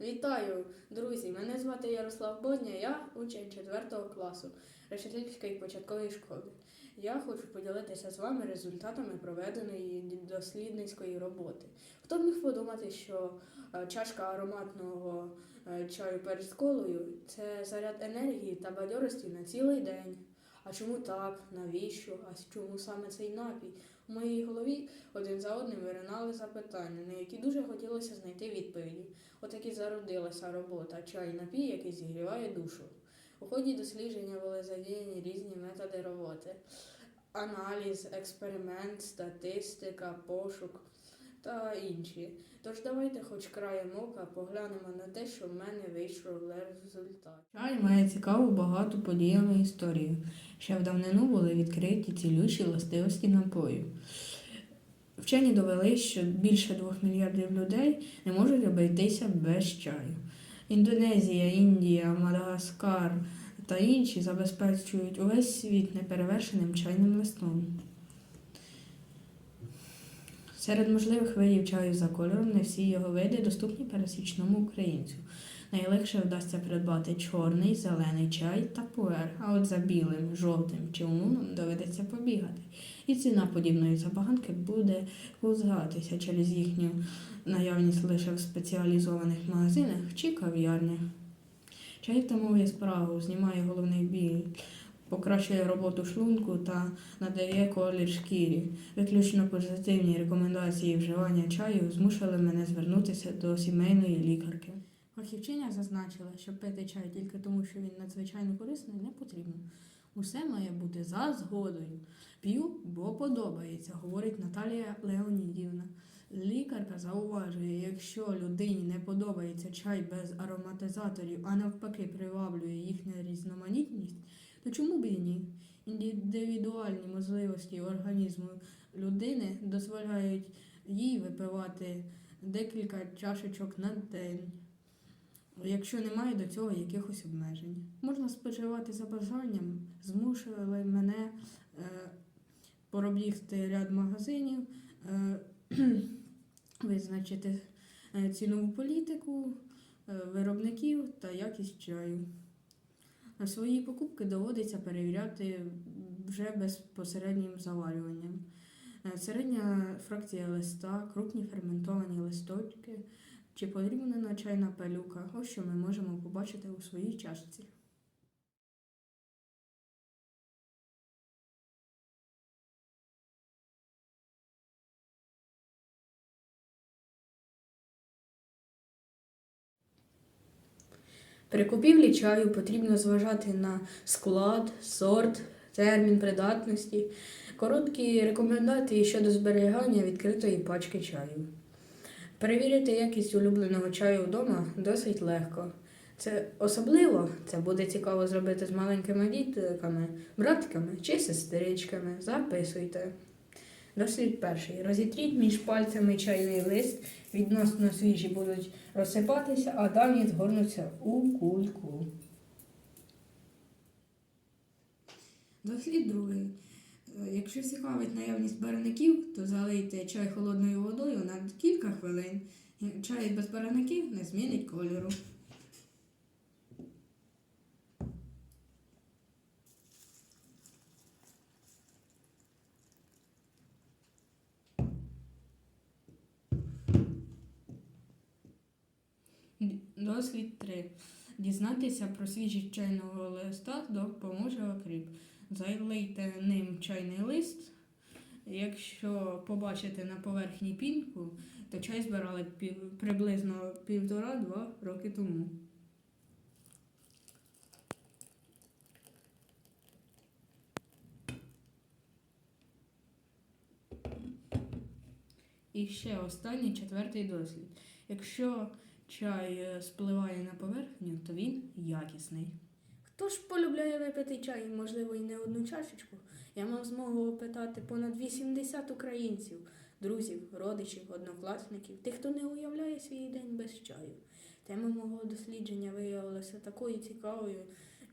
Вітаю, друзі! Мене звати Ярослав Бодня, я учень 4 класу Решетилівської початкової школи. Я хочу поділитися з вами результатами проведеної дослідницької роботи. Хто б міг подумати, що е, чашка ароматного е, чаю перед школою це заряд енергії та бадьорості на цілий день. А чому так? Навіщо? А чому саме цей напій? У моїй голові один за одним виринали запитання, на які дуже хотілося знайти відповіді. Отак і зародилася робота чай напій, який зігріває душу. У ході дослідження були задіяні різні методи роботи: аналіз, експеримент, статистика, пошук та інші. Тож давайте хоч краєм ока поглянемо на те, що в мене вийшло в результаті. Чай має цікаву багату подіяну історію. Ще в давнину були відкриті цілющі властивості напою. Вчені довели, що більше двох мільярдів людей не можуть обійтися без чаю. Індонезія, Індія, Мадагаскар та інші забезпечують увесь світ неперевершеним чайним листом. Серед можливих видів чаю за кольором не всі його види доступні пересічному українцю. Найлегше вдасться придбати чорний, зелений чай та пуер, а от за білим, жовтим чи луном доведеться побігати. І ціна подібної забаганки буде кузгатися через їхню наявність лише в спеціалізованих магазинах чи кав'ярнях. Чай втамовує справу, знімає головний біль, покращує роботу шлунку та надає колір шкірі. Виключно позитивні рекомендації вживання чаю змусили мене звернутися до сімейної лікарки. Фахівчиня зазначила, що пити чай тільки тому, що він надзвичайно корисний, не потрібно. Усе має бути за згодою. П'ю, бо подобається, говорить Наталія Леонідівна. Лікарка зауважує, якщо людині не подобається чай без ароматизаторів, а навпаки приваблює їхня різноманітність, то чому б і ні? Індивідуальні можливості організму людини дозволяють їй випивати декілька чашечок на день, якщо немає до цього якихось обмежень. Можна споживати за бажанням, змушували мене е, пробігти ряд магазинів. Е, визначити е, цінову політику е, виробників та якість чаю. Свої покупки доводиться перевіряти вже безпосереднім заварюванням. Е, Середня фракція листа, крупні ферментовані листочки чи подрібнена чайна пелюка Ось що ми можемо побачити у своїй чашці. При купівлі чаю потрібно зважати на склад, сорт, термін придатності, короткі рекомендації щодо зберігання відкритої пачки чаю. Перевірити якість улюбленого чаю вдома досить легко. Це особливо це буде цікаво зробити з маленькими дітками, братками чи сестричками. Записуйте. Дослід перший. Розітріть між пальцями чайний лист, відносно свіжі будуть розсипатися, а давні згорнуться у кульку. Дослід другий. Якщо цікавить наявність барвників, то залийте чай холодною водою на кілька хвилин. Чай без барвників не змінить кольору. Дослід 3. Дізнатися про свіжість чайного листа допоможе окріп. Залийте ним чайний лист. Якщо побачите на поверхні пінку, то чай збирали пів, приблизно півтора-два роки тому. І ще останній четвертий дослід. Якщо чай е, спливає на поверхню, то він якісний. Хто ж полюбляє випити чай, можливо, і не одну чашечку? Я мав змогу опитати понад 80 українців, друзів, родичів, однокласників, тих, хто не уявляє свій день без чаю. Тема мого дослідження виявилася такою цікавою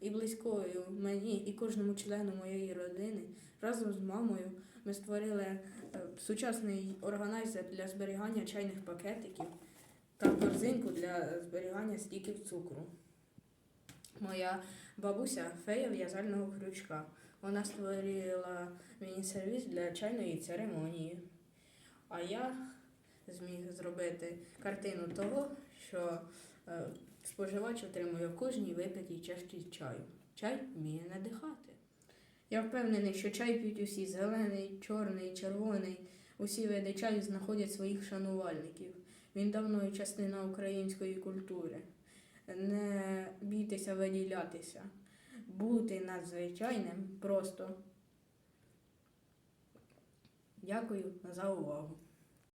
і близькою мені і кожному члену моєї родини. Разом з мамою ми створили е, сучасний органайзер для зберігання чайних пакетиків. Та корзинку для зберігання стіків цукру. Моя бабуся фея в'язального крючка. Вона створила міні-сервіс для чайної церемонії. А я зміг зробити картину того, що е, споживач отримує в кожній випитій чашці чаю. Чай вміє надихати. Я впевнений, що чай п'ють усі зелений, чорний, червоний. Усі види чаю знаходять своїх шанувальників. Він давно частина української культури. Не бійтеся виділятися. Бути надзвичайним просто. Дякую за увагу.